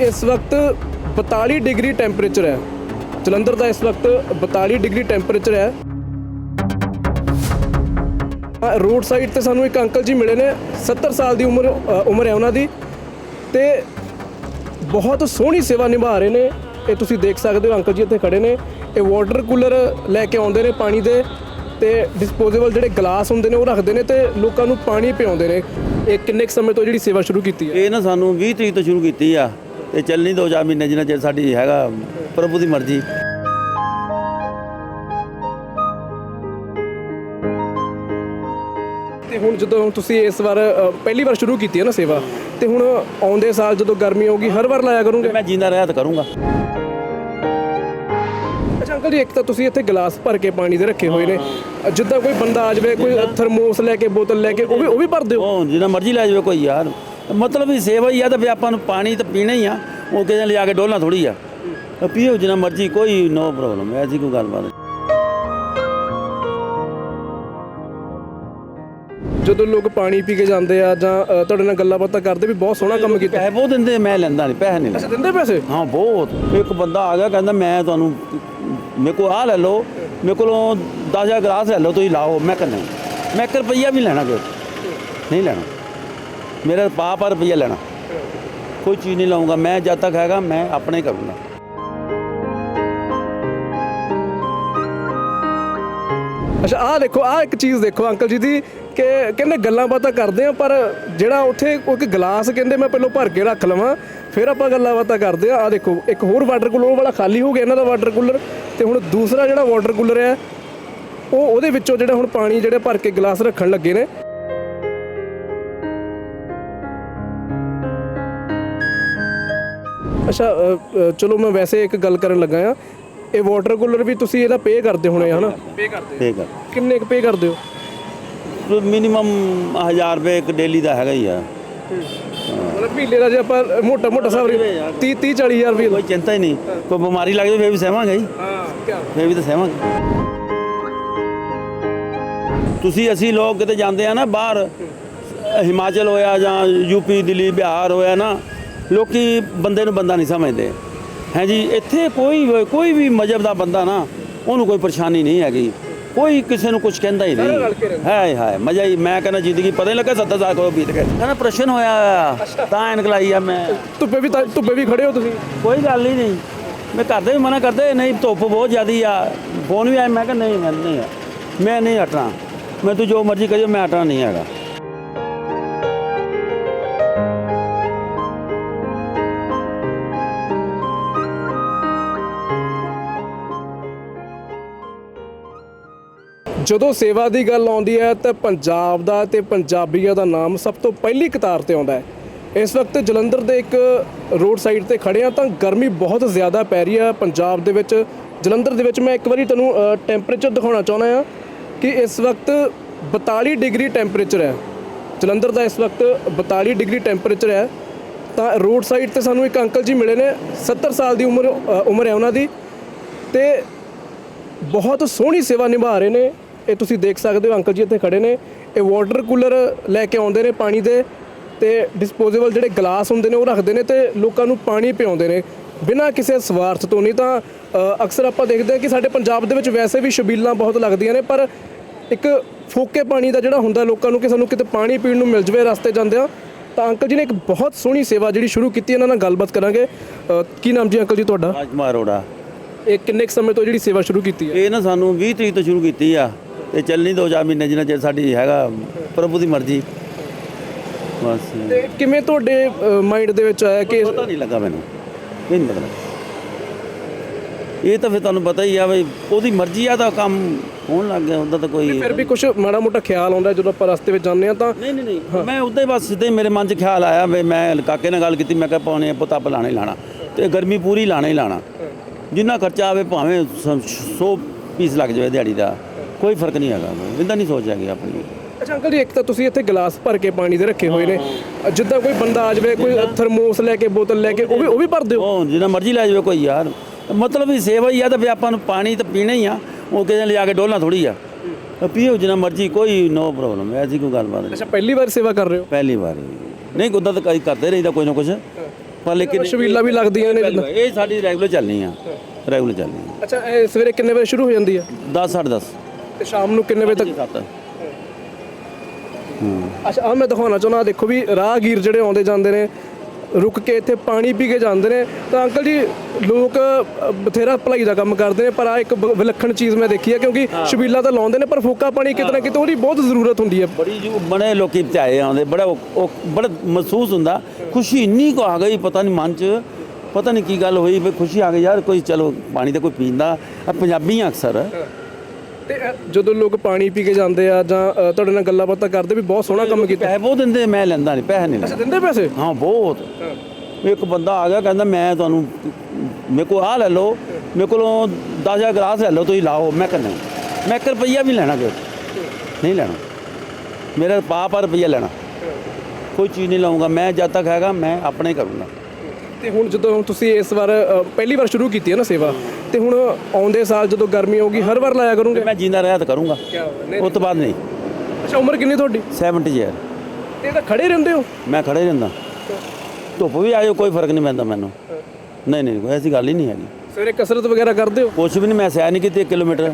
ਇਸ ਵਕਤ 42 degree temperature ਹੈ। ਜਲੰਧਰ ਦਾ ਇਸ ਵਕਤ 42 ਡਿਗਰੀ ਟੈਂਪਰੇਚਰ ਹੈ। ਰੋਡ ਸਾਈਡ ਤੇ ਸਾਨੂੰ ਇੱਕ ਅੰਕਲ ਜੀ ਮਿਲੇ ਨੇ। 70 ਸਾਲ ਦੀ ਉਮਰ ਉਮਰ ਹੈ ਉਹਨਾਂ ਦੀ। ਤੇ ਬਹੁਤ ਸੋਹਣੀ ਸੇਵਾ ਨਿਭਾ ਰਹੇ ਨੇ। ਇਹ ਤੁਸੀਂ ਦੇਖ ਸਕਦੇ ਹੋ, ਅੰਕਲ ਜੀ ਇੱਥੇ ਖੜੇ ਨੇ। ਇਹ ਵਾਟਰ ਕੂਲਰ ਲੈ ਕੇ ਆਉਂਦੇ ਨੇ ਪਾਣੀ ਦੇ। ਤੇ ਡਿਸਪੋਜ਼ੇਬਲ ਜਿਹੜੇ ਗਲਾਸ ਹੁੰਦੇ ਨੇ, ਉਹ ਰੱਖਦੇ ਨੇ ਤੇ ਲੋਕਾਂ ਨੂੰ ਪਾਣੀ ਪਿਆਉਂਦੇ ਨੇ। ਇਹ ਕਿੰਨੇ ਕੁ ਸਮੇਂ ਤੋਂ ਜਿਹੜੀ ਸੇਵਾ ਸ਼ੁਰੂ ਕੀਤੀ ਹੈ? ਇਹ ਨਾ ਸਾਨੂੰ 20 ਤਰੀਕ ਤੋਂ ਸ਼ੁਰੂ ਕੀਤੀ ਆ। ਤੇ ਚੱਲਣੀ ਦੋ ਚਾਰ ਮਹੀਨੇ ਜਿੰਨਾ ਚਿਰ ਸਾਡੀ ਹੈਗਾ ਪ੍ਰਭੂ ਦੀ ਮਰਜ਼ੀ। ਤੇ ਹੁਣ ਜਦੋਂ ਤੁਸੀਂ ਇਸ ਵਾਰ ਅ, ਪਹਿਲੀ ਵਾਰ ਸ਼ੁਰੂ ਕੀਤੀ ਹੈ ਨਾ ਸੇਵਾ ਤੇ ਹੁਣ ਆਉਂਦੇ ਸਾਲ ਜਦੋਂ ਗਰਮੀ ਆਊਗੀ ਹਰ ਵਾਰ ਲਾਇਆ ਕਰੋਗੇ? ਮੈਂ ਜਿੰਦਾ ਰਿਹਾ ਤਾਂ ਕਰੂੰਗਾ। ਅੱਛਾ ਅੰਕਲ ਜੀ ਇੱਕ ਤਾਂ ਤੁਸੀਂ ਇੱਥੇ ਗਲਾਸ ਭਰ ਕੇ ਪਾਣੀ ਦੇ ਰੱਖੇ ਹੋਏ ਨੇ। ਜਿੱਦਾਂ ਕੋਈ ਬੰਦਾ ਆ ਜਾਵੇ ਕੋਈ ਥਰਮੋਸ ਲੈ ਕੇ ਬੋਤਲ ਲੈ ਕੇ ਉਹ ਵੀ ਉਹ ਵੀ ਭਰਦੇ ਹੋ ਉਹ ਜਿੰਨਾ ਮਰਜ਼ੀ ਲੈ ਜਾਵੇ ਕੋਈ ਯਾਰ। ਮਤਲਬ ਵੀ ਸੇਵਾ ਹੀ ਆ ਤਾਂ ਵੀ ਆਪਾਂ ਨੂੰ ਪਾਣੀ ਤਾਂ ਪੀਣਾ ਹੀ ਆ। ਉਹ ਕਿਸੇ ਲਿਆ ਕੇ ਡੋਲਣਾ ਥੋੜੀ ਆ। ਪੀਓ ਜਿੰਨਾ ਮਰਜ਼ੀ ਕੋਈ ਨੋ ਪ੍ਰੋਬਲਮ ਐਸੀ ਕੋਈ ਗੱਲਬਾਤ ਨਹੀਂ। ਜਦੋਂ ਲੋਕ ਪਾਣੀ ਪੀ ਕੇ ਜਾਂਦੇ ਆ ਜਾਂ ਅ, ਤੁਹਾਡੇ ਨਾਲ ਗੱਲਾਂ ਬਾਤਾਂ ਕਰਦੇ ਵੀ ਬਹੁਤ ਸੋਹਣਾ ਕੰਮ ਕੀਤਾ। ਪੈਸੇ ਬਹੁਤ ਦਿੰਦੇ ਮੈਂ ਲੈਂਦਾ ਨਹੀਂ ਪੈਸੇ ਨਹੀਂ ਲੈਂਦਾ। ਦਿੰਦੇ ਪੈਸੇ? ਹਾਂ ਬਹੁਤ। ਇੱਕ ਬੰਦਾ ਆ ਗਿਆ ਕਹਿੰਦਾ ਮੈਂ ਤੁਹਾਨੂੰ ਮੇਰੇ ਕੋਲ ਆ ਲੈ ਲਓ ਮੇਰੇ ਕੋਲੋਂ 10000 ਗਲਾਸ ਲੈ ਲਓ ਤੁਸੀਂ ਲਾਓ ਮੈਂ ਕਹਿੰਦਾ ਮੈਂ ਇੱਕ ਰੁਪਈਆ ਵੀ ਲੈਣਾ ਕਿ ਨਹੀਂ ਲੈਣਾ। ਮੇਰਾ ਪਾ ਆ ਰੁਪਈਆ ਲੈਣਾ। ਕੋਈ ਚੀਜ਼ ਨਹੀਂ ਲਾਉਂਗਾ। ਮੈਂ ਜਦ ਤੱਕ ਹੈਗਾ, ਮੈਂ ਆਪਣੇ ਕਰੂੰਗਾ। ਅੱਛਾ, ਆਹ ਦੇਖੋ, ਆਹ ਇੱਕ ਚੀਜ਼ ਦੇਖੋ ਅੰਕਲ ਜੀ ਦੀ ਕਿ ਕਹਿੰਦੇ ਗੱਲਾਂ ਬਾਤਾਂ ਕਰਦੇ ਆ, ਪਰ ਜਿਹੜਾ ਉੱਥੇ ਇੱਕ ਗਲਾਸ ਕਹਿੰਦੇ ਮੈਂ ਪਹਿਲਾਂ ਭਰ ਕੇ ਰੱਖ ਲਵਾਂ, ਫਿਰ ਆਪਾਂ ਗੱਲਾਂ ਬਾਤਾਂ ਕਰਦੇ ਆ। ਆਹ ਦੇਖੋ, ਇੱਕ ਹੋਰ ਵਾਟਰ ਕੂਲਰ ਉਹ ਵਾਲਾ ਖਾਲੀ ਹੋ ਗਿਆ ਇਹਨਾਂ ਦਾ ਵਾਟਰ ਕੂਲਰ ਤੇ ਹੁਣ ਦੂਸਰਾ ਜਿਹੜਾ ਵਾਟਰ ਕੂਲਰ ਹੈ, ਉਹ ਉਹਦੇ ਵਿੱਚੋਂ ਜਿਹੜਾ ਹੁਣ ਪਾਣੀ ਜਿਹੜੇ ਭਰ ਕੇ ਗਲਾਸ ਰੱਖਣ ਲੱਗੇ ਨੇ। ਅੱਛਾ ਅ, ਅ, ਚਲੋ ਮੈਂ ਵੈਸੇ ਇੱਕ ਗੱਲ ਕਰਨ ਲੱਗਾ ਆ ਇਹ ਵਾਟਰ ਕੂਲਰ ਵੀ ਤੁਸੀਂ ਇਹਦਾ ਪੇ ਕਰਦੇ ਹੋਣੇ ਹਨਾ? ਪੇ ਕਰਦੇ ਠੀਕ ਆ ਕਿੰਨੇ ਕੁ ਪੇ ਕਰਦੇ ਹੋ? ਮਿਨੀਮਮ 1000 ਰੁਪਏ ਇੱਕ ਡੇਲੀ ਦਾ ਹੈਗਾ ਹੀ ਆ। ਮਤਲਬ ਮਹੀਨੇ ਦਾ ਜੇ ਆਪਾਂ ਮੋਟਾ ਮੋਟਾ ਹਿਸਾਬ 30 30 40 ਹਜ਼ਾਰ ਰੁਪਏ ਕੋਈ ਚਿੰਤਾ ਹੀ ਨਹੀਂ। ਕੋਈ ਬਿਮਾਰੀ ਲੱਗ ਜਾਵੇ ਫੇਰ ਵੀ ਸਹਿਵਾਂਗੇ ਹੀ ਹਾਂ ਕੀ ਫੇਰ ਵੀ ਤਾਂ ਸਹਿਵਾਂਗੇ। ਤੁਸੀਂ ਅਸੀਂ ਲੋਕ ਕਿਤੇ ਜਾਂਦੇ ਆ ਨਾ ਬਾਹਰ ਹਿਮਾਚਲ ਹੋਇਆ ਜਾਂ ਯੂਪੀ ਦਿੱਲੀ ਬਿਹਾਰ ਹੋਇਆ ਨਾ ਲੋਕੀ ਬੰਦੇ ਨੂੰ ਬੰਦਾ ਨਹੀਂ ਸਮਝਦੇ। ਹੈ ਜੀ ਇੱਥੇ ਕੋਈ ਕੋਈ ਵੀ ਮਜਹਬ ਦਾ ਬੰਦਾ ਨਾ ਉਹਨੂੰ ਕੋਈ ਪਰੇਸ਼ਾਨੀ ਨਹੀਂ ਹੈਗੀ। ਕੋਈ ਕਿਸੇ ਨੂੰ ਕੁਝ ਕਹਿੰਦਾ ਹੀ ਨਹੀਂ। ਹਾਏ ਹਾਏ ਮਜ਼ਾ ਹੀ ਮੈਂ ਕਹਿੰਦਾ ਜ਼ਿੰਦਗੀ ਪਤਾ ਹੀ ਲੱਗਾ 70 ਸਾਲ ਕੋਲ ਬੀਤ ਗਏ। ਕਹਿੰਦਾ ਪ੍ਰਸ਼ਨ ਹੋਇਆ ਤਾਂ ਐਨਕ ਲਾਈ ਆ ਮੈਂ। ਧੁੱਪੇ ਵੀ ਧੁੱਪੇ ਵੀ ਖੜੇ ਹੋ ਤੁਸੀਂ। ਕੋਈ ਗੱਲ ਹੀ ਨਹੀਂ। ਮੈਂ ਘਰਦੇ ਵੀ ਮਨਾ ਕਰਦੇ ਨਹੀਂ ਧੁੱਪ ਬਹੁਤ ਜ਼ਿਆਦੀ ਆ। ਫੋਨ ਵੀ ਆਇਆ ਮੈਂ ਕਿਹਾ ਨਹੀਂ ਮੈਂ ਨਹੀਂ ਆ। ਮੈਂ ਨਹੀਂ ਹਟਣਾ। ਮੈਂ ਤੂੰ ਜੋ ਮਰਜ਼ੀ ਕਰਿਓ ਮੈਂ ਹਟਣਾ ਨਹੀਂ ਹੈਗਾ। ਜਦੋਂ ਸੇਵਾ ਦੀ ਗੱਲ ਆਉਂਦੀ ਹੈ ਤਾਂ ਪੰਜਾਬ ਦਾ ਤੇ ਪੰਜਾਬੀਆਂ ਦਾ ਨਾਮ ਸਭ ਤੋਂ ਪਹਿਲੀ ਕਤਾਰ ਤੇ ਆਉਂਦਾ ਹੈ। ਇਸ ਵਕਤ ਜਲੰਧਰ ਦੇ ਇੱਕ ਰੋਡ ਸਾਈਡ ਤੇ ਖੜੇ ਆ ਤਾਂ ਗਰਮੀ ਬਹੁਤ ਜ਼ਿਆਦਾ ਪੈ ਰਹੀ ਹੈ ਪੰਜਾਬ ਦੇ ਵਿੱਚ। ਜਲੰਧਰ ਦੇ ਵਿੱਚ ਮੈਂ ਇੱਕ ਵਾਰੀ ਤੁਹਾਨੂੰ ਟੈਂਪਰੇਚਰ ਦਿਖਾਉਣਾ ਚਾਹੁੰਦਾ ਆ ਕਿ ਇਸ ਵਕਤ 42 ਡਿਗਰੀ ਟੈਂਪਰੇਚਰ ਹੈ। ਜਲੰਧਰ ਦਾ ਇਸ ਵਕਤ 42 ਡਿਗਰੀ ਟੈਂਪਰੇਚਰ ਹੈ। ਤਾਂ ਰੋਡ ਸਾਈਡ ਤੇ ਸਾਨੂੰ ਇੱਕ ਅੰਕਲ ਜੀ ਮਿਲੇ ਨੇ 70 ਸਾਲ ਦੀ ਉਮਰ ਉਮਰ ਹੈ ਉਹਨਾਂ ਦੀ ਤੇ ਬਹੁਤ ਸੋਹਣੀ ਸੇਵਾ ਨਿਭਾ ਰਹੇ ਨੇ। ਇਹ ਤੁਸੀਂ ਦੇਖ ਸਕਦੇ ਹੋ ਅੰਕਲ ਜੀ ਇੱਥੇ ਖੜੇ ਨੇ। ਇਹ ਵਾਟਰ ਕੂਲਰ ਲੈ ਕੇ ਆਉਂਦੇ ਨੇ ਪਾਣੀ ਦੇ ਤੇ ਡਿਸਪੋਜ਼ੇਬਲ ਜਿਹੜੇ ਗਲਾਸ ਹੁੰਦੇ ਨੇ ਉਹ ਰੱਖਦੇ ਨੇ ਤੇ ਲੋਕਾਂ ਨੂੰ ਪਾਣੀ ਪਿਆਉਂਦੇ ਨੇ। ਬਿਨਾਂ ਕਿਸੇ ਸਵਾਰਥ ਤੋਂ ਨਹੀਂ ਤਾਂ ਅਕਸਰ ਆਪਾਂ ਦੇਖਦੇ ਹਾਂ ਕਿ ਸਾਡੇ ਪੰਜਾਬ ਦੇ ਵਿੱਚ ਵੈਸੇ ਵੀ ਛਬੀਲਾਂ ਬਹੁਤ ਲੱਗਦੀਆਂ ਨੇ ਪਰ ਇੱਕ ਫੋਕੇ ਪਾਣੀ ਦਾ ਜਿਹੜਾ ਹੁੰਦਾ ਲੋਕਾਂ ਨੂੰ ਕਿ ਸਾਨੂੰ ਕਿਤੇ ਪਾਣੀ ਪੀਣ ਨੂੰ ਮਿਲ ਜਵੇ ਰਸਤੇ ਜਾਂਦੇ ਆ ਤਾਂ ਅੰਕਲ ਜੀ ਨੇ ਇੱਕ ਬਹੁਤ ਸੋਹਣੀ ਸੇਵਾ ਜਿਹੜੀ ਸ਼ੁਰੂ ਕੀਤੀ ਇਹਨਾਂ ਨਾਲ ਗੱਲਬਾਤ ਕਰਾਂਗੇ। ਕੀ ਨਾਮ ਜੀ ਅੰਕਲ ਜੀ ਤੁਹਾਡਾ? ਰਾਜਕੁਮਾਰ ਅਰੋੜਾ। ਇਹ ਕਿੰਨੇ ਕੁ ਸਮੇਂ ਤੋਂ ਜਿਹੜੀ ਸੇਵਾ ਸ਼ੁਰੂ ਕੀਤੀ ਹੈ? ਇਹ ਨਾ ਸਾਨੂੰ 20 ਤਰੀਕ ਤੋਂ ਸ਼ੁਰੂ ਕੀਤੀ ਆ। ਤੇ ਚੱਲਣੀ ਦੋ ਚਾਰ ਮਹੀਨੇ ਜਿੰਨਾ ਚਿਰ ਸਾਡੀ ਹੈਗਾ ਪ੍ਰਭੂ ਦੀ ਮਰਜ਼ੀ। ਬਸ। ਤੇ ਕਿਵੇਂ ਤੁਹਾਡੇ ਮਾਈਂਡ ਦੇ ਵਿੱਚ ਆਇਆ ਕਿ ਪਤਾ ਨਹੀਂ ਲੱਗਾ ਮੈਨੂੰ। ਇਹ ਨਹੀਂ ਪਤਾ ਲੱਗਾ। ਇਹ ਤਾਂ ਫਿਰ ਤੁਹਾਨੂੰ ਪਤਾ ਹੀ ਆ ਵੀ ਉਹਦੀ ਮਰਜ਼ੀ ਆ ਤਾਂ ਕੰਮ ਹੋਣ ਲੱਗ ਗਿਆ ਉਹਦਾ ਤਾਂ ਕੋਈ ਫਿਰ ਵੀ ਕੁਝ ਮਾੜਾ ਮੋਟਾ ਖਿਆਲ ਆਉਂਦਾ ਜਦੋਂ ਆਪਾਂ ਰਸਤੇ ਵਿੱਚ ਜਾਂਦੇ ਆ ਤਾਂ ਨਹੀਂ ਨਹੀਂ ਨਹੀਂ। ਮੈਂ ਉਦਾਂ ਹੀ ਬਸ ਸਿੱਧੇ ਮੇਰੇ ਮਨ 'ਚ ਖਿਆਲ ਆਇਆ ਵੀ ਮੈਂ ਕਾਕੇ ਨਾਲ ਗੱਲ ਕੀਤੀ ਮੈਂ ਕਿਹਾ ਪਾਉਣੇ ਪੁੱਤ ਆਪ ਲਾਣਾ ਤੇ ਗਰਮੀ ਪੂਰੀ ਲਾਣਾ ਹੀ ਲਾਣਾ। ਜਿੰਨਾ ਖਰਚਾ ਆਵੇ ਭਾਵੇਂ 100 ਪੀਸ ਲੱਗ ਜਾਵੇ ਦਿਹਾੜੀ ਦਾ। ਕੋਈ ਫ਼ਰਕ ਨਹੀਂ ਹੈਗਾ ਇੰਦਾ ਨਹੀਂ ਸੋਚਿਆ ਗਿਆ ਆਪਣੀ। ਅੱਛਾ ਅੰਕਲ ਜੀ ਇੱਕ ਤਾਂ ਤੁਸੀਂ ਇੱਥੇ ਗਲਾਸ ਭਰ ਕੇ ਪਾਣੀ ਦੇ ਰੱਖੇ ਹੋਏ ਨੇ। ਜਿੱਦਾਂ ਕੋਈ ਬੰਦਾ ਆ ਜਾਵੇ ਕੋਈ ਥਰਮੋਸ ਲੈ ਕੇ ਬੋਤਲ ਲੈ ਕੇ ਉਹ ਵੀ ਉਹ ਵੀ ਭਰਦੇ ਹੋ ਉਹ ਜਿੰਨਾ ਮਰਜ਼ੀ ਲੈ ਜਾਵੇ ਕੋਈ ਯਾਰ। ਮਤਲਬ ਵੀ ਸੇਵਾ ਹੀ ਆ ਤਾਂ ਵੀ ਆਪਾਂ ਨੂੰ ਪਾਣੀ ਤਾਂ ਪੀਣਾ ਹੀ ਆ। ਉਹ ਕਿਸੇ ਨੇ ਲਿਆ ਕੇ ਡੋਲਣਾ ਥੋੜੀ ਆ। ਤਾਂ ਪੀਓ ਜਿੰਨਾ ਮਰਜ਼ੀ ਕੋਈ ਨੋ ਪ੍ਰੋਬਲਮ ਐਸੀ ਕੋਈ ਗੱਲਬਾਤ ਨਹੀਂ। ਅੱਛਾ ਪਹਿਲੀ ਵਾਰ ਸੇਵਾ ਕਰ ਰਹੇ ਹੋ? ਪਹਿਲੀ ਵਾਰੀ। ਨਹੀਂ ਉਦਾਂ ਤਾਂ ਕਈ ਕਰਦੇ ਰਹੀਦਾ ਕੋਈ ਨਾ ਕੁਝ ਪਰ ਲੇਕਿਨ ਛਬੀਲਾਂ ਵੀ ਲੱਗਦੀਆਂ ਨੇ ਜਿੱਦਾਂ। ਇਹ ਸਾਡੀ ਰੈਗੂਲਰ ਚੱਲਣੀ ਆ। ਰੈਗੂਲਰ ਚੱਲਣੀ ਅੱਛਾ ਇਹ ਸਵੇਰੇ ਕਿੰਨੇ ਵਜੇ ਸ਼ੁਰੂ ਹੋ ਜਾਂਦੀ ਹੈ 10 10:30 ਤੇ ਸ਼ਾਮ ਨੂੰ ਕਿੰਨੇ ਵਜੇ ਤੱਕ? 7 ਹੂੰ। ਅੱਛਾ ਆ ਮੈਂ ਦਿਖਾਉਣਾ ਚਾਹੁੰਦਾ ਦੇਖੋ ਵੀ ਰਾਹਗੀਰ ਜਿਹੜੇ ਆਉਂਦੇ ਜਾਂਦੇ ਨੇ ਰੁਕ ਕੇ ਇੱਥੇ ਪਾਣੀ ਪੀ ਕੇ ਜਾਂਦੇ ਨੇ। ਤਾਂ ਅੰਕਲ ਜੀ ਲੋਕ ਬਥੇਰਾ ਭਲਾਈ ਦਾ ਕੰਮ ਕਰਦੇ ਨੇ ਪਰ ਆ ਇੱਕ ਬ- ਵਿਲੱਖਣ ਚੀਜ਼ ਮੈਂ ਦੇਖੀ ਹੈ ਕਿਉਂਕਿ ਛਬੀਲਾ ਤਾਂ ਲਾਉਂਦੇ ਨੇ ਪਰ ਫੋਕਾ ਪਾਣੀ ਕਿਤੇ ਨਾ ਕਿਤੇ ਉਹਦੀ ਬਹੁਤ ਜ਼ਰੂਰਤ ਹੁੰਦੀ ਹੈ। ਬੜੀ ਜੋ ਬੜੇ ਲੋਕੀ ਧਿਆਏ ਆਉਂਦੇ ਬੜਾ ਉਹ- ਉਹ ਬੜਾ ਮਹਿਸੂਸ ਹੁੰਦਾ। ਖੁਸ਼ੀ ਇੰਨੀ ਕੁ ਆ ਗਈ ਪਤਾ ਨਹੀਂ ਮਨ 'ਚ ਪਤਾ ਨਹੀਂ ਕੀ ਗੱਲ ਹੋਈ ਵੀ ਖੁਸ਼ੀ ਆ ਗਈ ਯਾਰ ਕੋਈ ਚਲੋ ਪਾਣੀ ਤਾਂ ਕੋਈ ਪੀਂਦਾ। ਆ ਪੰਜਾਬੀ ਆ ਅਕਸਰ। ਤੇ ਜਦੋਂ ਲੋਕ ਪਾਣੀ ਪੀ ਕੇ ਜਾਂਦੇ ਆ ਜਾਂ ਤੁਹਾਡੇ ਨਾਲ ਗੱਲਾਂ ਬਾਤਾਂ ਕਰਦੇ ਵੀ ਬਹੁਤ ਸੋਹਣਾ ਕੰਮ ਕੀਤਾ। ਪੈਸੇ ਬਹੁਤ ਦਿੰਦੇ ਮੈਂ ਲੈਂਦਾ ਨਹੀਂ ਪੈਸੇ ਨਹੀਂ ਅੱਛਾ ਲੈਂਦਾ। ਦਿੰਦੇ ਪੈਸੇ? ਹਾਂ ਬਹੁਤ। ਇੱਕ ਬੰਦਾ ਆ ਗਿਆ ਕਹਿੰਦਾ ਮੈਂ ਤੁਹਾਨੂੰ ਮੇਰੇ ਕੋਲ ਆ ਲੈ ਲਓ ਮੇਰੇ ਕੋਲੋਂ 10000 ਗਲਾਸ ਲੈ ਲਓ ਤੁਸੀਂ ਲਾਓ ਮੈਂ ਕਹਿੰਦਾ ਮੈਂ 1 ਰੁਪਈਆ ਵੀ ਲੈਣਾ ਕਿ ਨਹੀਂ ਲੈਣਾ। ਮੇਰਾ ਪਾਪ ਆ ਰੁਪਈਆ ਲੈਣਾ। ਕੋਈ ਚੀਜ਼ ਨਹੀਂ ਲਾਉਂਗਾ ਮੈਂ ਜਦ ਤੱਕ ਹੈਗਾ ਮੈਂ ਆਪਣੇ ਕਰੂੰਗਾ। ਤੇ ਹੁਣ ਜਦੋਂ ਤੁਸੀਂ ਇਸ ਵਾਰ ਪਹਿਲੀ ਵਾਰ ਸ਼ੁਰੂ ਕੀਤੀ ਹੈ ਨਾ ਸੇਵਾ ਤੇ ਹੁਣ ਆਉਂਦੇ ਸਾਲ ਜਦੋਂ ਗਰਮੀ ਹੋਊਗੀ ਹਰ ਵਾਰ ਲਾਇਆ ਕਰੋਗੇ? ਮੈਂ ਜਿੰਦਾ ਰਿਹਾ ਤਾਂ ਕਰੂੰਗਾ। ਉਸ ਤੋਂ ਬਾਅਦ ਨਹੀਂ। ਅੱਛਾ ਉਮਰ ਕਿੰਨੀ ਤੁਹਾਡੀ? 70 ਯਾਰ ਤੇ ਤਾਂ ਖੜੇ ਰਹਿੰਦੇ ਹੋ? ਮੈਂ ਖੜੇ ਰਹਿੰਦਾ। ਧੁੱਪ ਵੀ ਆਜੋ ਕੋਈ ਫ਼ਰਕ ਨਹੀਂ ਪੈਂਦਾ ਮੈਨੂੰ। ਨਹੀਂ ਨਹੀਂ ਕੋਈ ਐਸੀ ਗੱਲ ਹੀ ਨਹੀਂ ਹੈਗੀ। ਸਵੇਰੇ ਕਸਰਤ ਵਗੈਰਾ ਕਰਦੇ ਹੋ? ਕੁਛ ਵੀ ਨਹੀਂ ਮੈਂ ਸੈਰ ਨਹੀਂ ਕੀਤੀ 1 ਕਿਲੋਮੀਟਰ।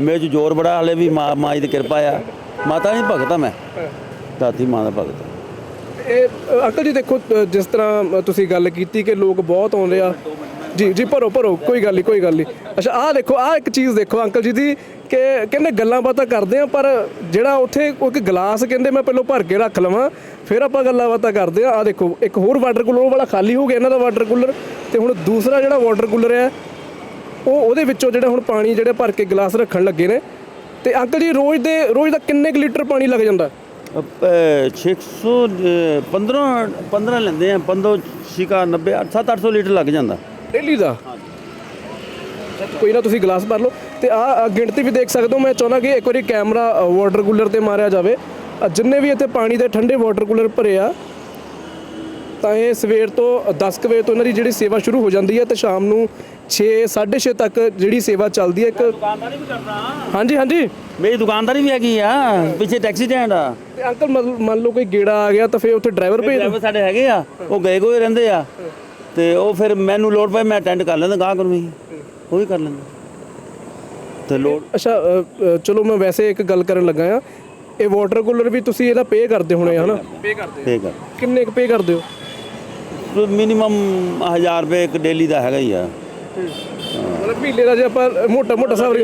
ਮੇਰੇ 'ਚ ਜ਼ੋਰ ਬੜਾ ਹਲੇ ਵੀ ਮਾਂ ਮਾਂ ਦੀ ਕਿਰਪਾ ਆ। ਮਾਤਾ ਜੀ ਭਗਤ ਮੈਂ। ਦਾਤੀ ਮਾਂ ਦਾ ਭਗਤ। ਇਹ ਅੰਕਲ ਜੀ ਦੇਖੋ ਜਿਸ ਤਰ੍ਹਾਂ ਤੁਸੀਂ ਗੱਲ ਕੀਤੀ ਕਿ ਲੋਕ ਬਹੁਤ ਆਉਂਦੇ ਆ। ਜੀ ਜੀ ਭਰੋ ਭਰੋ ਕੋਈ ਗੱਲ ਨਹੀਂ ਕੋਈ ਗੱਲ ਨਹੀਂ ਅੱਛਾ ਆਹ ਦੇਖੋ ਆਹ ਇੱਕ ਚੀਜ਼ ਦੇਖੋ ਅੰਕਲ ਜੀ ਦੀ ਕਿ ਕਹਿੰਦੇ ਗੱਲਾਂ ਬਾਤਾਂ ਕਰਦੇ ਆ ਪਰ ਜਿਹੜਾ ਉੱਥੇ ਉਹ ਇੱਕ ਗਲਾਸ ਕਹਿੰਦੇ ਮੈਂ ਪਹਿਲਾਂ ਭਰ ਕੇ ਰੱਖ ਲਵਾਂ ਫਿਰ ਆਪਾਂ ਗੱਲਾਂ ਬਾਤਾਂ ਕਰਦੇ ਆ। ਆਹ ਦੇਖੋ ਇੱਕ ਹੋਰ ਵਾਟਰ ਕੂਲਰ ਉਹ ਵਾਲਾ ਖਾਲੀ ਹੋ ਗਿਆ ਇਹਨਾਂ ਦਾ ਵਾਟਰ ਕੂਲਰ ਤੇ ਹੁਣ ਦੂਸਰਾ ਜਿਹੜਾ ਵਾਟਰ ਕੂਲਰ ਹੈ ਉਹ ਉਹਦੇ ਵਿੱਚੋਂ ਜਿਹੜਾ ਹੁਣ ਪਾਣੀ ਜਿਹੜੇ ਭਰ ਕੇ ਗਲਾਸ ਰੱਖਣ ਲੱਗੇ ਨੇ। ਤੇ ਅੰਕਲ ਜੀ ਰੋਜ਼ ਦੇ ਰੋਜ਼ ਦਾ ਕਿੰਨੇ ਕੁ ਲੀਟਰ ਪਾਣੀ ਲੱਗ ਜਾਂਦਾ? ਅ, 600 ਅ, 15 15 ਲੈਂਦੇ ਆ 15 ਛਿਕਾ 90 7 800 ਲੀਟਰ ਲੱਗ ਜਾਂਦਾ। ਡੇਲੀ ਦਾ? ਕੋਈ ਨਾ ਤੁਸੀਂ ਗਲਾਸ ਭਰ ਲਓ। ਤੇ ਆ ਗਿਣਤੀ ਵੀ ਦੇਖ ਸਕਦੇ ਹੋ ਮੈਂ ਚਾਹੁੰਦਾ ਕਿ ਇੱਕ ਵਾਰੀ ਕੈਮਰਾ ਵਾਟਰ ਕੂਲਰ ਤੇ ਮਾਰਿਆ ਜਾਵੇ। ਜਿੰਨੇ ਵੀ ਇੱਥੇ ਪਾਣੀ ਦੇ ਠੰਡੇ ਵਾਟਰ ਕੂਲਰ ਭਰੇ ਆ ਤਾਂ ਇਹ ਸਵੇਰ ਤੋਂ 10 ਕੁ ਵਜੇ ਤੋਂ ਇਹਨਾਂ ਦੀ ਜਿਹੜੀ ਸੇਵਾ ਸ਼ੁਰੂ ਹੋ ਜਾਂਦੀ ਹੈ ਤੇ ਸ਼ਾਮ ਨੂੰ 6 6:30 ਤੱਕ ਜਿਹੜੀ ਸੇਵਾ ਚੱਲਦੀ ਹੈ ਇੱਕ ਦੁਕਾਨਦਾਰੀ ਵੀ ਕਰਦਾ ਹਾਂਜੀ ਹਾਂਜੀ। ਮੇਰੀ ਦੁਕਾਨਦਾਰੀ ਵੀ ਹੈਗੀ ਆ ਪਿੱਛੇ ਟੈਕਸੀ ਸਟੈਂਡ ਆ। ਤੇ ਅੰਕਲ ਮੰਨ ਲਓ ਕੋਈ ਗੇੜਾ ਆ ਗਿਆ ਤਾਂ ਫਿਰ ਉੱਥੇ ਡਰਾਈਵਰ ਭੇਜ ਡਰਾਈਵਰ ਸਾਡੇ ਹੈਗੇ ਆ ਉਹ ਗਏ ਕੋਈ ਰਹਿੰਦੇ ਆ। ਤੇ ਉਹ ਫਿਰ ਮੈਨੂੰ ਲੋਡ ਪਏ ਮੈਂ ਅਟੈਂਡ ਕਰ ਲੈਂਦਾ ਗਾਹ ਕਰੂੰ ਉਹ ਵੀ ਕਰ ਲੈਂਦਾ। ਤੇ ਲੋਡ ਅੱਛਾ ਅ, ਅ, ਚਲੋ ਮੈਂ ਵੈਸੇ ਇੱਕ ਗੱਲ ਕਰਨ ਲੱਗਾ ਆ ਇਹ ਵਾਟਰ ਕੂਲਰ ਵੀ ਤੁਸੀਂ ਇਹਦਾ ਪੇ ਕਰਦੇ ਹੋਣੇ ਆ, ਹਨਾ? ਪੇ ਕਰਦੇ। ਕਿੰਨੇ ਕੁ ਪੇ ਕਰਦੇ ਹੋ? ਮਿਨੀਮਮ 1000 ਰੁਪਏ ਇੱਕ ਡੇਲੀ ਦਾ ਹੈਗਾ ਹੀ ਆ। ਮਤਲਬ ਮਹੀਨੇ ਦਾ ਜੇ ਆਪਾਂ ਮੋਟਾ ਮੋਟਾ ਹਿਸਾਬ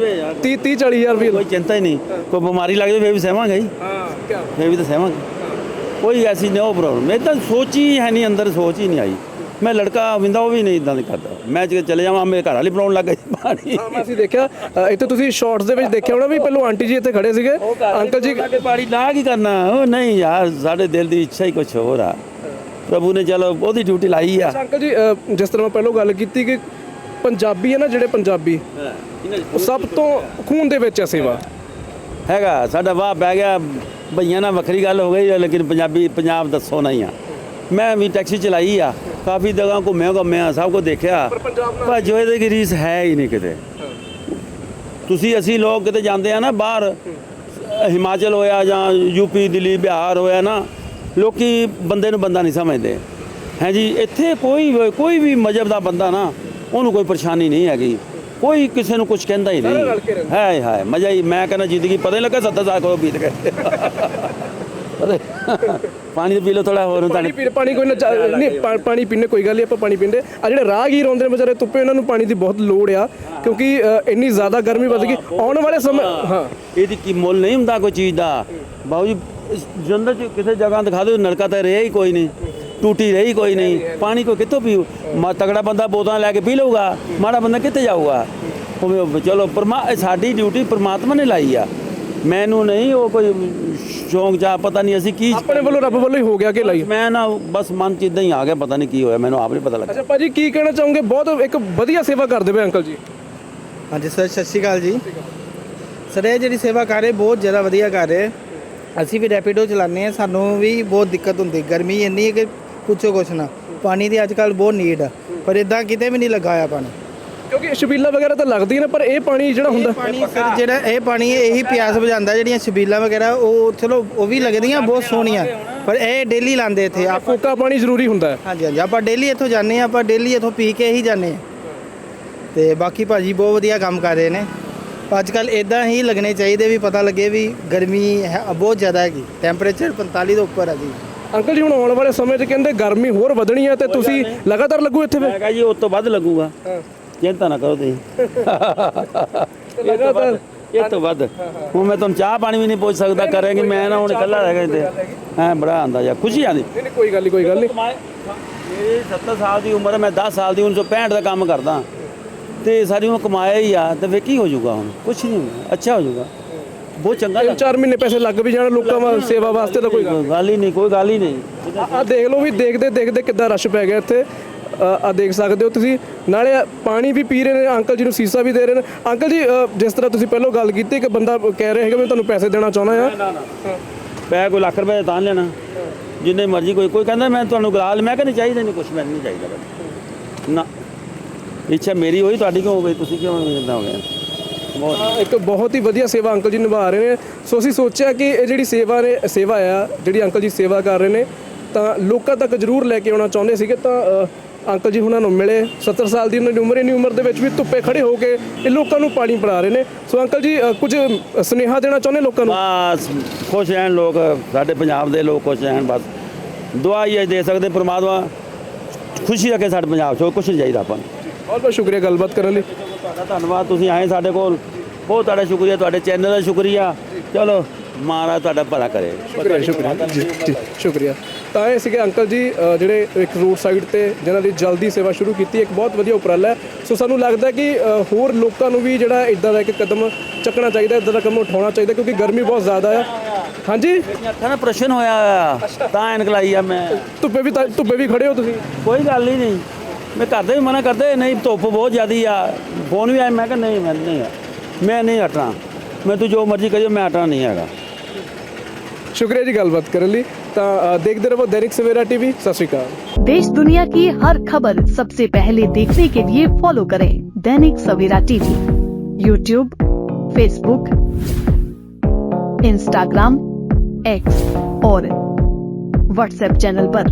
30 30 40000 ਰੁਪਏ ਕੋਈ ਚਿੰਤਾ ਹੀ ਨਹੀਂ। ਕੋਈ ਬਿਮਾਰੀ ਲੱਗ ਜਾਵੇ ਫੇਰ ਵੀ ਸਹਿਵਾਂਗੇ ਹੀ ਹਾਂ ਕੀ ਫੇਰ ਵੀ ਤਾਂ ਸਹਿਵਾਂਗੇ ਕੋਈ ਐਸੀ ਨੋ ਪ੍ਰੋਬਲਮ ਮੈਂ ਤਾਂ ਸੋਚੀ ਹੈ ਨਹੀਂ ਅੰਦਰ ਸੋਚ ਹੀ ਨਹੀਂ ਆਈ। ਮੈਂ ਲੜਕਾ ਵਿੰਦਾ ਉਹ ਵੀ ਨਹੀਂ ਇਦਾਂ ਦੀ ਕਰਦਾ। ਮੈਂ ਜੇ ਚਲੇ ਜਾਵਾਂ ਮੇਰੇ ਘਰ ਵਾਲੀ ਬਣਾਉਣ ਲੱਗ ਗਈ ਪਾਣੀ। ਹਾਂ ਅਸੀਂ ਦੇਖਿਆ ਅ, ਇੱਥੇ ਤੁਸੀਂ ਸ਼ਾਰਟਸ ਦੇ ਵਿੱਚ ਦੇਖਿਆ ਹੋਣਾ ਵੀ ਪਹਿਲਾਂ ਆਂਟੀ ਜੀ ਇੱਥੇ ਖੜੇ ਸੀਗੇ। ਅੰਕਲ ਜੀ ਕੇ ਪਾਣੀ ਲਾ ਕੀ ਕਰਨਾ? ਉਹ ਨਹੀਂ ਯਾਰ ਸਾਡੇ ਦਿਲ ਦੀ ਇੱਛਾ ਹੀ ਕੁਝ ਹੋਰ ਆ। ਪ੍ਰਭੂ ਨੇ ਚਲੋ ਉਹਦੀ ਡਿਊਟੀ ਲਾਈ ਆ। ਅੰਕਲ ਜੀ ਅ, ਜਿਸ ਤਰ੍ਹਾਂ ਮੈਂ ਪਹਿਲਾਂ ਗੱਲ ਕੀਤੀ ਕਿ ਪੰਜਾਬੀ ਹੈ ਨਾ ਜਿਹੜੇ ਪੰਜਾਬੀ ਉਹ ਸਭ ਤੋਂ ਖੂਨ ਦੇ ਵਿੱਚ ਹੈ ਸੇਵਾ। ਹੈਗਾ ਸਾਡਾ ਵਾਹ ਪੈ ਗਿਆ ਭਈਆਂ ਨਾਲ ਵੱਖਰੀ ਗੱਲ ਹੋ ਗਈ ਲੇਕਿਨ ਪੰਜਾਬੀ ਪੰਜਾਬ ਦੱਸੋ ਨਹੀਂ ਆ। ਮੈਂ ਵੀ ਟੈਕਸੀ ਚਲਾਈ ਆ। ਕਾਫੀ ਜਗ੍ਹਾ ਘੁੰਮਿਆ ਘੁੰਮਿਆ ਸਭ ਕੁਝ ਦੇਖਿਆ। ਪੰਜਾਬ ਪਰ ਜੋ ਇਹਦੇ ਕੀ ਰੀਸ ਹੈ ਹੀ ਨਹੀਂ ਕਿਤੇ। ਤੁਸੀਂ ਅਸੀਂ ਲੋਕ ਕਿਤੇ ਜਾਂਦੇ ਆ ਨਾ ਬਾਹਰ ਹਿਮਾਚਲ ਹੋਇਆ ਜਾਂ ਯੂਪੀ ਦਿੱਲੀ ਬਿਹਾਰ ਹੋਇਆ ਨਾ ਲੋਕੀ ਬੰਦੇ ਨੂੰ ਬੰਦਾ ਨਹੀਂ ਸਮਝਦੇ। ਹੈ ਜੀ ਇੱਥੇ ਕੋਈ ਕੋਈ ਵੀ ਮਜਹਬ ਦਾ ਬੰਦਾ ਨਾ ਉਹਨੂੰ ਕੋਈ ਪਰੇਸ਼ਾਨੀ ਨਹੀਂ ਹੈਗੀ। ਕੋਈ ਕਿਸੇ ਨੂੰ ਕੁਝ ਕਹਿੰਦਾ ਹੀ ਨਹੀਂ। ਹਾਏ ਹਾਏ ਮਜ਼ਾ ਹੀ ਮੈਂ ਕਹਿੰਦਾ ਜ਼ਿੰਦਗੀ ਪਤਾ ਹੀ ਲੱਗਾ 70 ਸਾਲ ਕਦੋਂ ਬੀਤ ਗਏ। ਪਾਣੀ ਪੀ ਲਓ ਥੋੜਾ ਹੋਰ ਪਾਣੀ ਪੀਣ ਪਾਣੀ ਕੋਈ ਨਾ ਨਹੀਂ ਪਾ- ਪਾਣੀ ਪੀਣੇ ਕੋਈ ਗੱਲ ਨਹੀਂ ਆਪਾਂ ਪਾਣੀ ਪੀਂਦੇ। ਆ ਜਿਹੜੇ ਰਾਹਗੀਰ ਆਉਂਦੇ ਨੇ ਵਿਚਾਰੇ ਧੁੱਪੇ ਉਹਨਾਂ ਨੂੰ ਪਾਣੀ ਦੀ ਬਹੁਤ ਲੋੜ ਆ ਕਿਉਂਕਿ ਅ, ਇੰਨੀ ਜ਼ਿਆਦਾ ਗਰਮੀ ਵੱਧ ਗਈ। ਆਉਣ ਵਾਲੇ ਸਮੇਂ ਹਾਂ। ਇਹਦੀ ਕੀ ਮੁੱਲ ਨਹੀਂ ਹੁੰਦਾ ਕੋਈ ਚੀਜ਼ ਦਾ? ਬਾਬੂ ਜੀ ਇਸ ਚ ਕਿਸੇ ਜਗ੍ਹਾ ਦਿਖਾ ਦਿਓ ਨਲਕਾ ਤਾਂ ਰਿਹਾ ਹੀ ਕੋਈ ਨਹੀਂ। ਟੂਟੀ ਰਹੀ ਕੋਈ ਨਹੀਂ। ਪਾਣੀ ਕੋਈ ਕਿੱਥੋਂ ਪੀਊ? ਮਾ ਤਗੜਾ ਬੰਦਾ ਬੋਤਲਾਂ ਲੈ ਕੇ ਪੀ ਲਊਗਾ। ਮਾੜਾ ਬੰਦਾ ਕਿੱਥੇ ਜਾਊਗਾ? ਉਹ ਚਲੋ ਪਰਮਾ ਇਹ ਸਾਡੀ ਡਿਊਟੀ ਪ੍ਰਮਾਤਮਾ ਨੇ ਲਾਈ ਆ। ਮੈਨੂੰ ਨਹੀਂ ਉਹ ਕੋਈ ਸ਼ੌਂਕ ਚਾ ਪਤਾ ਨਹੀਂ ਅਸੀਂ ਕੀ ਆਪਣੇ ਵੱਲੋਂ ਰੱਬ ਵੱਲੋਂ ਹੀ ਹੋ ਗਿਆ ਕਿ ਲਈ? ਮੈਂ ਨਾ ਬਸ ਮਨ ਚ ਇਦਾਂ ਹੀ ਆ ਗਿਆ ਪਤਾ ਨਹੀਂ ਕੀ ਹੋਇਆ ਮੈਨੂੰ ਆਪ ਨਹੀਂ ਪਤਾ ਲੱਗਾ। ਅੱਛਾ ਭਾਜੀ ਕੀ ਕਹਿਣਾ ਚਾਹੋਗੇ? ਬਹੁਤ ਇੱਕ ਵਧੀਆ ਸੇਵਾ ਕਰਦੇ ਪਏ ਅੰਕਲ ਜੀ। ਹਾਂਜੀ ਸਰ ਸਤਿ ਸ਼੍ਰੀ ਅਕਾਲ ਜੀ। ਸਰ ਇਹ ਜਿਹੜੀ ਸੇਵਾ ਕਰ ਰਹੇ ਬਹੁਤ ਜ਼ਿਆਦਾ ਵਧੀਆ ਕਰ ਰਹੇ। ਅਸੀਂ ਵੀ ਰੈਪਿਡੋ ਚਲਾਉਂਦੇ ਆ ਸਾਨੂੰ ਵੀ ਬਹੁਤ ਦਿੱਕਤ ਹੁੰਦੀ ਗਰਮੀ ਇੰਨੀ ਹੈ ਕਿ ਪੁੱਛੋ ਕੁਛ ਨਾ। ਪਾਣੀ ਦੀ ਅੱਜ ਕੱਲ ਬਹੁਤ ਨੀਡ ਆ ਪਰ ਇਦਾਂ ਕਿਤੇ ਵੀ ਨਹੀਂ ਲਗਾਇਆ ਪਾਣੀ ਕਿਉਂਕਿ ਛਬੀਲਾ ਵਗੈਰਾ ਤਾਂ ਲੱਗਦੀ ਨੇ ਪਰ ਇਹ ਪਾਣੀ ਜਿਹੜਾ ਹੁੰਦਾ ਪਾਣੀ ਸਰ ਜਿਹੜਾ ਇਹ ਪਾਣੀ ਇਹੀ ਪਿਆਸ ਬੁਝਾਉਂਦਾ ਜਿਹੜੀਆਂ ਛਬੀਲਾਂ ਵਗੈਰਾ ਉਹ ਚਲੋ ਉਹ ਵੀ ਲੱਗਦੀਆਂ ਬਹੁਤ ਸੋਹਣੀਆਂ। ਪਰ ਇਹ ਡੇਲੀ ਲਾਉਂਦੇ ਇੱਥੇ ਆਪ। ਫੋਕਾ ਪਾਣੀ ਜ਼ਰੂਰੀ ਹੁੰਦਾ ਹੈ। ਹਾਂਜੀ ਹਾਂਜੀ ਆਪਾਂ ਡੇਲੀ ਇੱਥੋਂ ਜਾਂਦੇ ਹਾਂ ਆਪਾਂ ਡੇਲੀ ਇੱਥੋਂ ਪੀ ਕੇ ਹੀ ਜਾਂਦੇ ਹਾਂ। ਤੇ ਬਾਕੀ ਭਾਜੀ ਬਹੁਤ ਵਧੀਆ ਕੰਮ ਕਰ ਰਹੇ ਨੇ। ਅੱਜ ਕੱਲ ਇਦਾਂ ਹੀ ਲੱਗਣੇ ਚਾਹੀਦੇ ਵੀ ਪਤਾ ਲੱਗੇ ਵੀ ਗਰਮੀ ਹੈ ਬਹੁਤ ਜ਼ਿਆਦਾ ਹੈਗੀ। ਟੈਂਪਰੇਚਰ 45 ਤੋਂ ਉੱਪਰ ਹੈ ਜੀ। ਅੰਕਲ ਜੀ ਹੁਣ ਆਉਣ ਵਾਲੇ ਸਮੇਂ 'ਚ ਕਹਿੰਦੇ ਗਰਮੀ ਹੋਰ ਵਧਣੀ ਹੈ ਤੇ ਤੁਸੀਂ ਲਗਾਤਾਰ ਲੱਗੂ ਇੱਥੇ ਫਿਰ? ਮੈਂ ਕਹਾਂ ਜੀ ਉਸ ਤੋਂ ਵੱਧ ਲੱਗੂਗਾ। ਚਿੰਤਾ ਨਾ ਕਰੋ ਤੁਸੀਂ। ਇਹ ਤੋਂ ਇਹ ਤੋਂ ਵੱਧ। ਹੁਣ ਮੈਂ ਤੁਹਾਨੂੰ ਚਾਹ ਪਾਣੀ ਵੀ ਨਹੀਂ ਪੁੱਛ ਸਕਦਾ ਕਰਾਂਗੇ ਮੈਂ ਨਾ ਹੁਣ ਇਕੱਲਾ ਰਹਿ ਗਿਆ ਇੱਥੇ। ਐ ਬੜਾ ਆਂਦਾ ਜਾਂ ਖੁਸ਼ੀ ਆਂਦੀ? ਨਹੀਂ ਨਹੀਂ ਕੋਈ ਗੱਲ ਨਹੀਂ ਕੋਈ ਗੱਲ ਨਹੀਂ। ਮੇਰੀ 70 ਸਾਲ ਦੀ ਉਮਰ ਹੈ ਮੈਂ 10 ਸਾਲ ਦੀ 1965 ਦਾ ਕੰਮ ਕਰਦਾ। ਤੇ ਸਾਰੀ ਉਮਰ ਕਮਾਇਆ ਹੀ ਆ ਤੇ ਫੇ ਕੀ ਹੋ ਜਾਊਗਾ ਹੁਣ? ਕੁਛ ਨਹੀਂ ਅੱਛਾ ਹੋ ਜਾਊਗਾ। ਬਹੁਤ ਚੰਗਾ ਤਿੰਨ ਚਾਰ ਮਹੀਨੇ ਪੈਸੇ ਲੱਗ ਵੀ ਜਾਣ ਲੋਕਾਂ ਵਾ ਸੇਵਾ ਵਾਸਤੇ ਤਾਂ ਕੋਈ ਗੱਲ ਹੀ ਨਹੀਂ ਕੋਈ ਗੱਲ ਹੀ ਨਹੀਂ। ਆ ਦੇਖ ਲਓ ਵੀ ਦੇਖਦੇ ਦੇਖਦੇ ਕਿੱਦਾਂ ਰਸ਼ ਪੈ ਗਿਆ ਇੱਥੇ। ਆ ਦੇਖ ਸਕਦੇ ਹੋ ਤੁਸੀਂ। ਨਾਲੇ ਪਾਣੀ ਵੀ ਪੀ ਰਹੇ ਨੇ ਅੰਕਲ ਜੀ ਨੂੰ ਸੀਸਾ ਵੀ ਦੇ ਰਹੇ ਨੇ। ਅੰਕਲ ਜੀ ਜਿਸ ਤਰ੍ਹਾਂ ਤੁਸੀਂ ਪਹਿਲਾਂ ਗੱਲ ਕੀਤੀ ਕਿ ਬੰਦਾ ਕਹਿ ਰਿਹਾ ਹੈਗਾ ਮੈਂ ਤੁਹਾਨੂੰ ਪੈਸੇ ਦੇਣਾ ਚਾਹੁੰਦਾ ਆ ਪੈ ਕੋਈ ਲੱਖ ਰੁਪਏ ਤਾਂ ਲੈਣਾ। ਜਿੰਨੇ ਮਰਜ਼ੀ ਕੋਈ ਕੋਈ ਕਹਿੰਦਾ ਮੈਂ ਤੁਹਾਨੂੰ ਗਲਾਲ ਮੈਂ ਕਹਿੰਦਾ ਚਾਹੀਦਾ ਨਹੀਂ ਕੁਛ ਮੈਨੂੰ ਨਹੀਂ ਚਾਹੀਦਾ। ਨਾ। ਇੱਛਾ ਮੇਰੀ ਹੋਈ ਤੁਹਾਡੀ ਕਿਉਂ ਹੋ ਗਈ ਤੁਸੀਂ ਕਿਉਂ ਇਦਾਂ ਹੋ ਗਏ? ਇੱਕ ਬਹੁਤ ਹੀ ਵਧੀਆ ਸੇਵਾ ਅੰਕਲ ਜੀ ਨਿਭਾ ਰਹੇ ਨੇ। ਸੋ ਅਸੀਂ ਸੋਚਿਆ ਕਿ ਇਹ ਜਿਹੜੀ ਸੇਵਾ ਨੇ ਸੇਵਾ ਆ ਜਿਹੜੀ ਅੰਕਲ ਜੀ ਸੇਵਾ ਕਰ ਰਹੇ ਨੇ ਤਾਂ ਲੋਕਾਂ ਤੱਕ ਜ਼ਰੂਰ ਲੈ ਕੇ ਆਉਣਾ ਚਾਹੁੰਦੇ ਸੀਗੇ। ਤਾਂ ਅੰਕਲ ਜੀ ਉਹਨਾਂ ਨੂੰ ਮਿਲੇ 70 ਸਾਲ ਦੀ ਉਹਨਾਂ ਦੀ ਉਮਰ ਇੰਨੀ ਉਮਰ ਦੇ ਵਿੱਚ ਵੀ ਧੁੱਪੇ ਖੜੇ ਹੋ ਕੇ ਇਹ ਲੋਕਾਂ ਨੂੰ ਪਾਣੀ ਪਿਲਾ ਰਹੇ ਨੇ। ਸੋ ਅੰਕਲ ਜੀ ਅ, ਕੁਝ ਸੁਨੇਹਾ ਦੇਣਾ ਚਾਹੁੰਦੇ ਲੋਕਾਂ ਨੂੰ? ਬਸ ਖੁਸ਼ ਰਹਿਣ ਲੋਕ ਸਾਡੇ ਪੰਜਾਬ ਦੇ ਲੋਕ ਖੁਸ਼ ਰਹਿਣ ਬਸ। ਦੁਆ ਹੀ ਹੈ ਦੇ ਸਕਦੇ ਪ੍ਰਮਾਤਮਾ ਖੁਸ਼ੀ ਰੱਖੇ ਸਾਡੇ ਪੰਜਾਬ 'ਚ ਹੋਰ ਕੁਛ ਨਹੀਂ ਚਾਹੀਦਾ ਆਪਾਂ ਨੂੰ। ਬਹੁਤ ਬਹੁਤ ਸ਼ੁਕਰੀਆ ਗੱਲਬਾਤ ਕਰਨ ਲਈ। ਤੁਹਾਡਾ ਧੰਨਵਾਦ ਤੁਸੀਂ ਆਏ ਸਾਡੇ ਕੋਲ। ਬਹੁਤ ਤੁਹਾਡਾ ਸ਼ੁਕਰੀਆ ਤੁਹਾਡੇ ਚੈਨਲ ਦਾ ਸ਼ੁਕਰੀਆ। ਚਲੋ ਮਹਾਰਾਜ ਤੁਹਾਡਾ ਭਲਾ ਕਰੇ। ਸ਼ੁਕਰੀਆ ਸ਼ੁਕਰੀਆ। ਜੀ ਜੀ ਸ਼ੁਕਰੀਆ। ਤਾਂ ਇਹ ਸੀਗੇ ਅੰਕਲ ਜੀ ਅ, ਜਿਹੜੇ ਇੱਕ ਰੋਡ ਸਾਈਡ ਤੇ ਜਿਨ੍ਹਾਂ ਦੀ ਜਲਦੀ ਸੇਵਾ ਸ਼ੁਰੂ ਕੀਤੀ ਇੱਕ ਬਹੁਤ ਵਧੀਆ ਉਪਰਾਲਾ ਹੈ। ਸੋ ਸਾਨੂੰ ਲੱਗਦਾ ਕਿ ਅ, ਹੋਰ ਲੋਕਾਂ ਨੂੰ ਵੀ ਜਿਹੜਾ ਇਦਾਂ ਦਾ ਇੱਕ ਕਦਮ ਚੱਕਣਾ ਚਾਹੀਦਾ ਇਦਾਂ ਦਾ ਕਦਮ ਉਠਾਉਣਾ ਚਾਹੀਦਾ ਕਿਉਂਕਿ ਗਰਮੀ ਬਹੁਤ ਜ਼ਿਆਦਾ ਹੈ ਹਾਂਜੀ? ਮੇਰੀਆਂ ਅੱਖਾਂ ਨਾਲ ਪ੍ਰਸ਼ਨ ਹੋਇਆ ਹੋਇਆ। ਤਾਂ ਐਨਕ ਲਾਈ ਆ ਮੈਂ। ਧੁੱਪੇ ਵੀ ਤਾਂ- ਧੁੱਪੇ ਵੀ ਖੜੇ ਹੋ ਤੁਸੀਂ? ਕੋਈ ਗੱਲ ਹੀ ਨਹੀਂ। ਮੈਂ ਕਰਦੇ ਵੀ ਮਨਾ ਕਰਦੇ ਨਹੀਂ ਧੁੱਪ ਬਹੁਤ ਜ਼ਿਆਦੀ ਆ। ਫੋਨ ਵੀ ਆਇਆ ਮੈਂ ਕਿਹਾ ਨਹੀਂ ਮੈਂ ਨਹੀਂ ਆ। ਮੈਂ ਨਹੀਂ ਹਟਣਾ। ਮੈਂ ਤੂੰ ਜੋ ਮਰਜ਼ੀ ਕਰੀਓ ਮੈਂ ਹਟਣਾ ਨਹੀਂ ਹੈਗਾ। ਸ਼ੁਕਰੀਆ ਜੀ ਗੱਲਬਾਤ ਕਰਨ ਲਈ ਤਾਂ ਅ, ਦੇਖਦੇ ਰਹੋ ਦੈਨਿਕ ਸਵੇਰਾ ਟੀਵੀ ਸਤਿ ਸ਼੍ਰੀ ਅਕਾਲ देश दुनिया की हर खबर सबसे पहले देखने के लिए फॉलो करें Dainik Savera TV YouTube Facebook Instagram X और व्हाट्सएप चैनल पर।